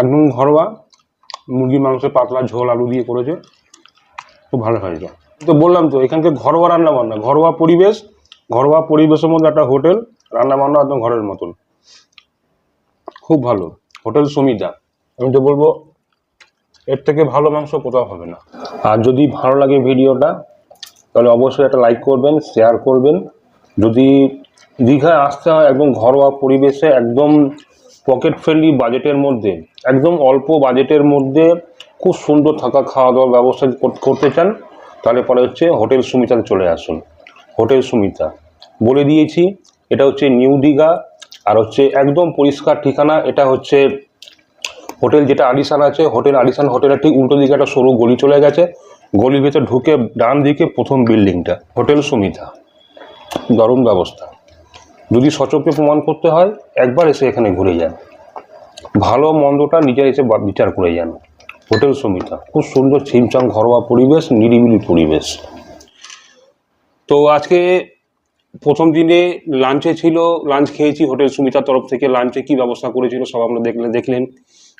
একদম ঘরোয়া, মুরগির মাংস পাতলা ঝোল, আলু দিয়ে করেছে। খুব ভালো হয়েছে। তো বললাম তো এখানকার ঘরোয়া রান্নাবান্না, ঘরোয়া পরিবেশ, ঘরোয়া পরিবেশের মধ্যে একটা হোটেল রান্না বান্না একদম ঘরের মতন। খুব ভালো, হোটেল সুমিতা। আমি তো বলব, এর থেকে ভালো মাংস কোথাও হবে না। আর যদি ভালো লাগে ভিডিওটা, তাহলে অবশ্যই একটা লাইক করবেন, শেয়ার করবেন। যদি দীঘায় আসতে হয় একদম ঘরোয়া পরিবেশে, একদম পকেট ফ্রেন্ডলি বাজেটের মধ্যে, একদম অল্প বাজেটের মধ্যে খুব সুন্দর থাকা খাওয়া দাওয়ার ব্যবস্থা কর- করতে চান, তাহলে পরে হচ্ছে হোটেল সুমিতাতে চলে আসুন। হোটেল সুমিতা। বলে দিয়েছি, এটা হচ্ছে নিউ দীঘা, আর হচ্ছে একদম পরিষ্কার ঠিকানা, এটা হচ্ছে হোটেল যেটা আলিশান আছে, হোটেল আলিশান হোটেলের ঠিক উল্টো দিকে একটা সরু গলি চলে গেছে। গলির ভেতর ঢুকে ডান দিকে প্রথম বিল্ডিংটা, হোটেল সুমিতা। দারুণ ব্যবস্থা। যদি সচক্ষে প্রমাণ করতে হয়, একবার এসে এখানে ঘুরে যান। ভালো মন্দটা নিজে এসে বিচার করে যান। হোটেল সুমিতা খুব সুন্দর ছিমছাম ঘরোয়া পরিবেশ, নিরিবিলি পরিবেশ। তো আজকে প্রথম দিনে লাঞ্চে ছিল, লাঞ্চ খেয়েছি, হোটেল সুমিতার তরফ থেকে লাঞ্চে কি ব্যবস্থা করেছিল সব আমরা দেখলে, দেখলেন।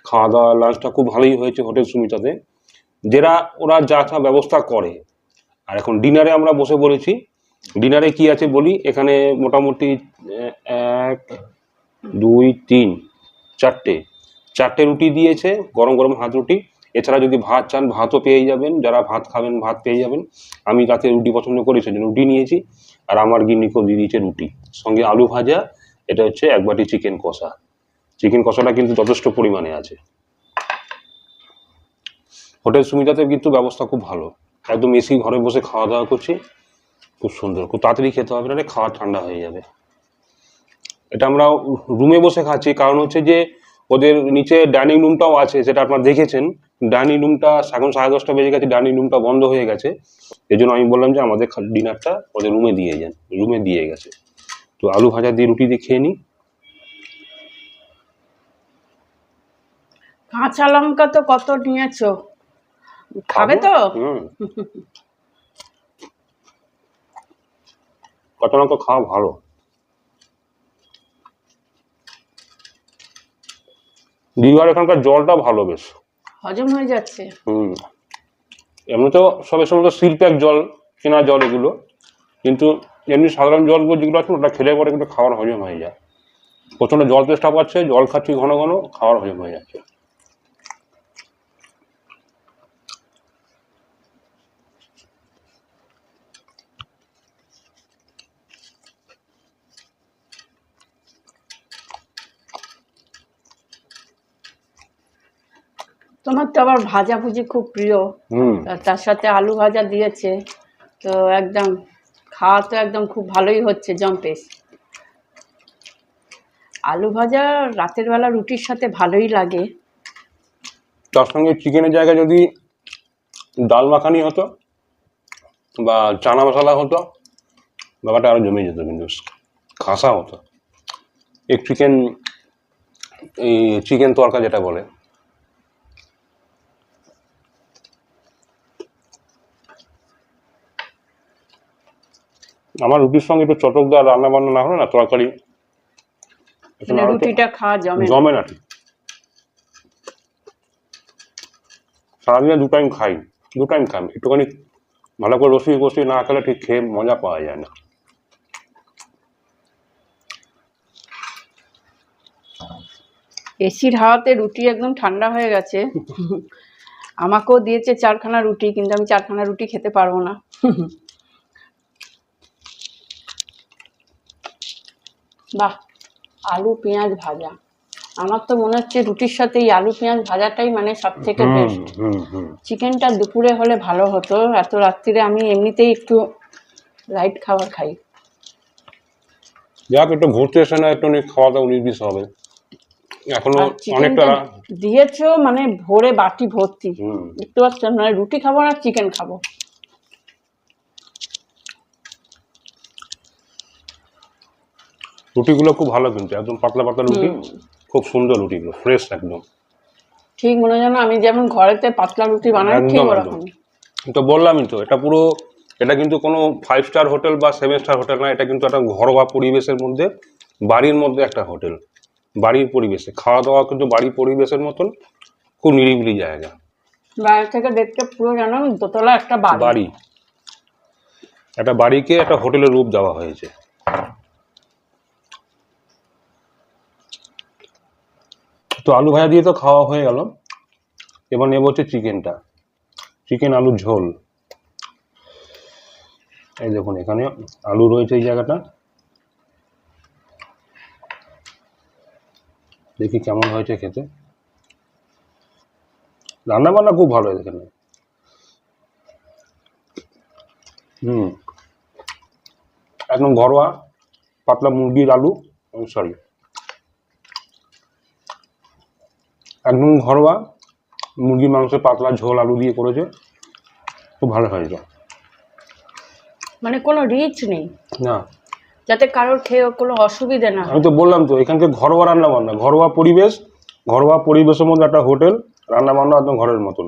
খাওয়া দাওয়া লাঞ্চটা খুব ভালোই হয়েছে হোটেল সুমিতাতে। যেটা ওরা যা যা ব্যবস্থা করে। আর এখন ডিনারে আমরা বসে বলেছি ডিনারে কি আছে বলি? এখানে মোটামুটি এক, দুই, তিন, চারটে। চারটে রুটি দিয়েছে, গরম গরম হাত রুটি। এছাড়া যদি ভাত চান, ভাতও পেয়ে যাবেন। যারা ভাত খাবেন, ভাত পেয়ে যাবেন। আমি রাতে রুটি পছন্দ করি, সেজন্য রুটি নিয়েছি। আর আমার গিন্নিকেও দিয়ে দিয়েছে রুটি। সঙ্গে আলু ভাজা, এটা হচ্ছে এক বাটি চিকেন কষা। চিকেন কষাটা কিন্তু যথেষ্ট পরিমাণে আছে। হোটেল সুমিতাতে কিন্তু ব্যবস্থা খুব ভালো। একদম এসি ঘরে বসে খাওয়া দাওয়া করছি। খুব সুন্দর খুব তাড়াতাড়ি খেতে হবে না খাওয়া ঠান্ডা হয়ে যাবে। এটা আমরা রুমে বসে খাচ্ছি কারণ হচ্ছে যে ওদের নিচে ডাইনিং রুমটাও আছে সেটা আপনারা দেখেছেন। ডাইনিং রুমটা এখন সাড়ে দশটা বেজে গেছে ডাইনিং রুমটা বন্ধ হয়ে গেছে। এই জন্য আমি বললাম যে আমাদের ডিনারটা ওদের রুমে দিয়ে যান রুমে দিয়ে গেছে। তো আলু ভাজা দিয়ে রুটি দিয়ে খেয়ে নিই। কাঁচা লঙ্কা তো কত নিয়েছো। খাবে তো? কত লঙ্কা খাওয়া ভালো। দীঘার এখানকার জলটা ভালো বেশ। হজম হয়ে যাচ্ছে। হুম। এমনিতেও সবের সময় তো শিল্পের জল কেনা জল এগুলো। কিন্তু এমনি সাধারণ জলগুলো যেগুলো আছে ওটা খেলে পরে কিন্তু খাওয়ার হজম হয়ে যায়। প্রচণ্ড জল তেষ্টা পাচ্ছে জল খাচ্ছি ঘন ঘন খাওয়ার হজম হয়ে যাচ্ছে। তোমার তো আবার ভাজা ভুজি খুব প্রিয়। তার সাথে আলু ভাজা দিয়েছে। তো একদম খাওয়া তো একদম খুব ভালোই হচ্ছে জম্পেশ আলু ভাজা রাতের বেলা রুটির সাথে ভালোই লাগে। তার সঙ্গে চিকেনের জায়গায় যদি ডাল মাখানি হতো বা চানা মশলা হতো ব্যাপারটা আরও জমে যেত কিন্তু খাসা হতো। এক চিকেন এই চিকেন তরকা যেটা বলে আমার রুটির সঙ্গে একটু চটকদার রান্না বান্না না হলে না তরকারি। রুটিটা খাওয়া জমে। জমে না ঠিক। সারাদিনে দু টাইম খাই দু টাইম খাই। একটুখানি ভালো করে রসি কষি না খেলে ঠিক খেয়ে মজা পাওয়া যায় না। এসির হাওয়াতে রুটি একদম ঠান্ডা হয়ে গেছে। আমাকেও দিয়েছে চারখানা রুটি কিন্তু আমি চারখানা রুটি খেতে পারব না। বাহ আলু পেঁয়াজ ভাজা। আমার তো মনে হচ্ছে রুটির সাথে এই আলু পেঁয়াজ ভাজাটাই মানে সব থেকে বেস্ট চিকেনটা দুপুরে হলে ভালো হতো এত রাত্রিরে আমি এমনিতেই একটু লাইট খাবার খাই। যাক একটু ঘুরতে এসে না একটু খাওয়া দাওয়া উনিশ বিশ হবে। এখনও অনেকটা দিয়েছ মানে ভোরে বাটি ভর্তি। দেখতে পাচ্ছেন মানে রুটি খাব না চিকেন খাব। রুটিগুলো খুব ভালো কিন্তু একদম পাতলা পাতলা রুটি খুব সুন্দর রুটিগুলো ফ্রেশ একদম। ঠিক মনে হয় আমি যেমন ঘরেতে পাতলা রুটি বানাই ঠিক ওরকম তো বললামই তো এটা পুরো এটা কিন্তু কোনো ফাইভ স্টার হোটেল বা সেভেন স্টার হোটেল না এটা কিন্তু একটা ঘরোয়া পরিবেশের মধ্যে বাড়ির মধ্যে একটা হোটেল। বাড়ির পরিবেশে খাওয়া দাওয়া কিন্তু বাড়ির পরিবেশের মতন খুব নিরিবিলি জায়গা। বাইরে থেকে দেখতে পুরো যেন দোতলা একটা বাড়ি। বাড়ি। একটা বাড়িকে একটা হোটেলের রূপ দেওয়া হয়েছে। তো আলু ভাজা দিয়ে তো খাওয়া হয়ে গেল। এবার নেব হচ্ছে চিকেনটা। চিকেন আলুর ঝোল। এই দেখুন, এখানে আলু রয়েছে এই জায়গাটা। দেখি কেমন হয়েছে খেতে। রান্না বান্না খুব ভালো হয়েছে এখানে। হুম। একদম ঘরোয়া পাতলা মুরগির আলু। সরি একদম ঘরোয়া মুরগির মাংসের পাতলা ঝোল আলু দিয়ে করেছে। খুব ভালো হয়েছে। মানে কোনো রিচ নেই? না। যাতে কারোর খেয়ে কোনো অসুবিধে না আমি তো বললাম তো এখানকার ঘরোয়া রান্না বান্না ঘরোয়া পরিবেশ ঘরোয়া পরিবেশের মধ্যে একটা হোটেল রান্না বান্না একদম ঘরের মতন।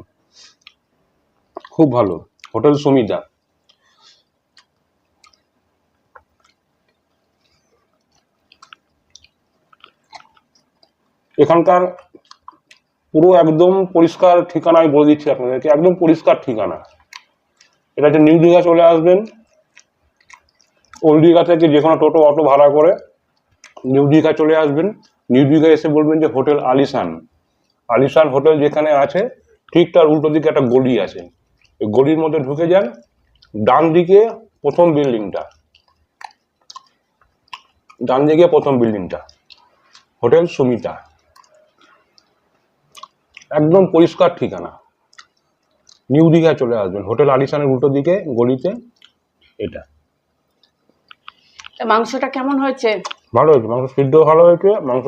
খুব ভালো হোটেল সুমিতা। এখানকার পুরো একদম পরিষ্কার ঠিকানা আমি বলে দিচ্ছি আপনাদেরকে, একদম পরিষ্কার ঠিকানা। এটা হচ্ছে নিউ দীঘা চলে আসবেন। ওল্ড দীঘা থেকে যে কোনো টোটো, অটো ভাড়া করে নিউ দীঘা চলে আসবেন। নিউ দীঘা এসে বলবেন যে হোটেল আলিশান। আলিশান হোটেল যেখানে আছে, ঠিক তার উল্টো দিকে একটা গলি আছে। ওই গলির মধ্যে ঢুকে যান, ডান দিকে প্রথম বিল্ডিংটা। ডান দিকে প্রথম বিল্ডিংটা। হোটেল সুমিতা। একদম পরিষ্কার ঠিকানা। নিউ দীঘা চলে আসবেন। হোটেল আলিশানের উল্টো দিকে গলিতে এটা। মাংসটা কেমন হয়েছে? ভালো হয়েছে। মাংস সিদ্ধ ভালো হয়েছে। মাংস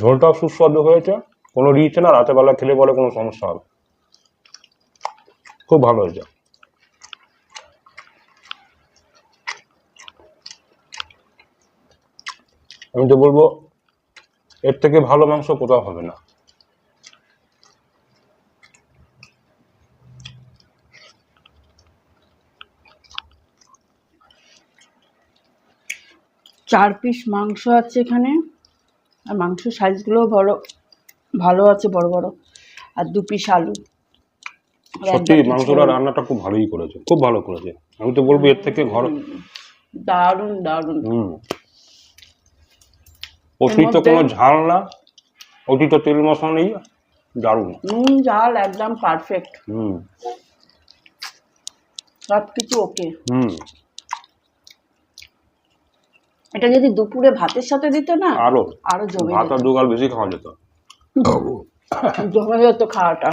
ঝোলটাও সুস্বাদু হয়েছে। কোনো রিচে না রাতের বেলা খেলে বলে কোনো সমস্যা হবে খুব ভালো হয়েছে। আমি তো বলব এর থেকে ভালো মাংস কোথাও হবে না। চার পিস মাংস আছে এখানে। আর মাংস সাইজগুলো বড় ভালো আছে বড় বড়। আর দু পিস আলু। সত্যি মাংসটা রান্নাটা খুব ভালোই করেছে খুব ভালো করেছে। আমি তো বলব এর থেকে ঘর দারুণ অতিরিক্ত মধ্যে- কোনো ঝাল না অতিরিক্ত তেল মশলা নেই দারুণ। নুন ঝাল একদম পারফেক্ট হুম। সব কিছু ওকে হুম। এটা যদি দুপুরে ভাতের সাথে দিত না আরও। আরও জমে ভাত আর দুগাল বেশি খাওয়া যেত। জমে যেত খাওয়াটা।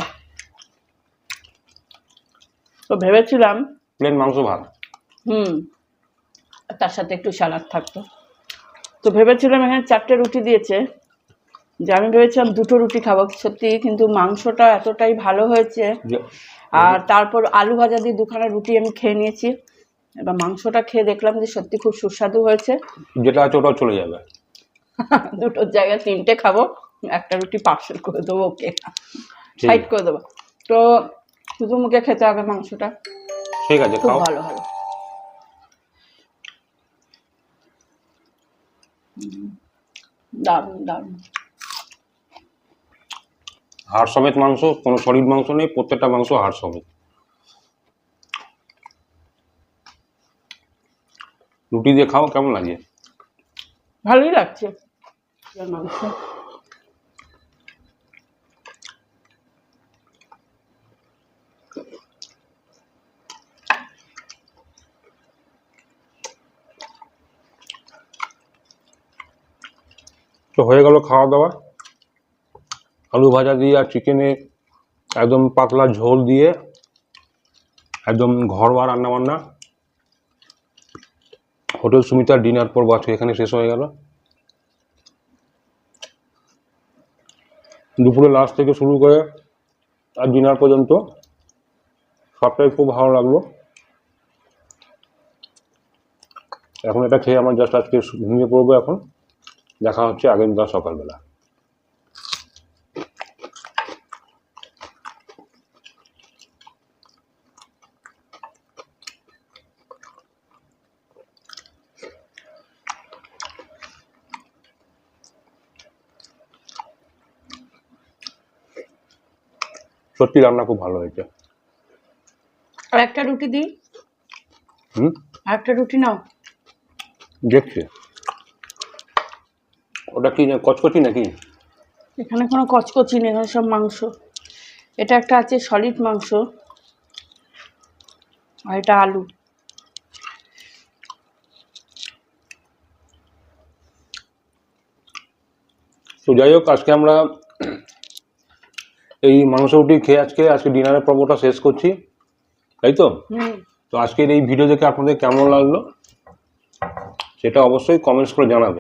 তো ভেবেছিলাম প্লেন মাংস ভাত। হুম তার সাথে একটু স্যালাড থাকতো। তো ভেবেছিলাম এখানে চারটে রুটি দিয়েছে। যে আমি ভেবেছিলাম দুটো রুটি খাব। সত্যি কিন্তু মাংসটা এতটাই ভালো হয়েছে। আর তারপর আলু ভাজা দিয়ে দুখানা রুটি আমি খেয়ে নিয়েছি। এবার মাংসটা খেয়ে দেখলাম যে সত্যি খুব সুস্বাদু হয়েছে। যেটা আছে ওটাও চলে যাবে। দুটোর জায়গায় তিনটে খাব একটা রুটি পার্সেল করে দেবো ওকে সাইড করে দেবো। তো শুধু মুখে খেতে হবে মাংসটা। ঠিক আছে খুব ভালো দারুণ দারুণ। হাড় সমেত মাংস কোনো সলিড মাংস নেই প্রত্যেকটা মাংস হাড় সমেত। রুটি দিয়ে খাও কেমন লাগে? ভালোই লাগছে। মাংস। তো হয়ে গেল খাওয়া দাওয়া আলু ভাজা দিয়ে আর চিকেনে একদম পাতলা ঝোল দিয়ে একদম ঘরোয়া রান্না বান্না হোটেল সুমিতার ডিনার পর আজকে এখানে শেষ হয়ে গেল। দুপুরে লাস্ট থেকে শুরু করে আর ডিনার পর্যন্ত সবটাই খুব ভালো লাগল। এখন এটা খেয়ে আমার জাস্ট আজকে ঘুমিয়ে পড়ব এখন। দেখা হচ্ছে আগামীকাল সকালবেলা। সত্যি রান্না খুব ভালো হয়েছে। আর একটা রুটি দিই? হুম? আর একটা রুটি নাও। দেখছি। ওটা কি না কচকচি নাকি? এখানে কোনো কচকচি নেই এখানে সব মাংস। এটা একটা আছে সলিড মাংস। আর এটা আলু। তো যাই হোক আজকে আমরা এই মাংস রুটি খেয়ে আজকে আজকে ডিনারের পর্বটা শেষ করছি। তাই তো? তো আজকের এই ভিডিও দেখে আপনাদের কেমন লাগল? সেটা অবশ্যই কমেন্টস করে জানাবে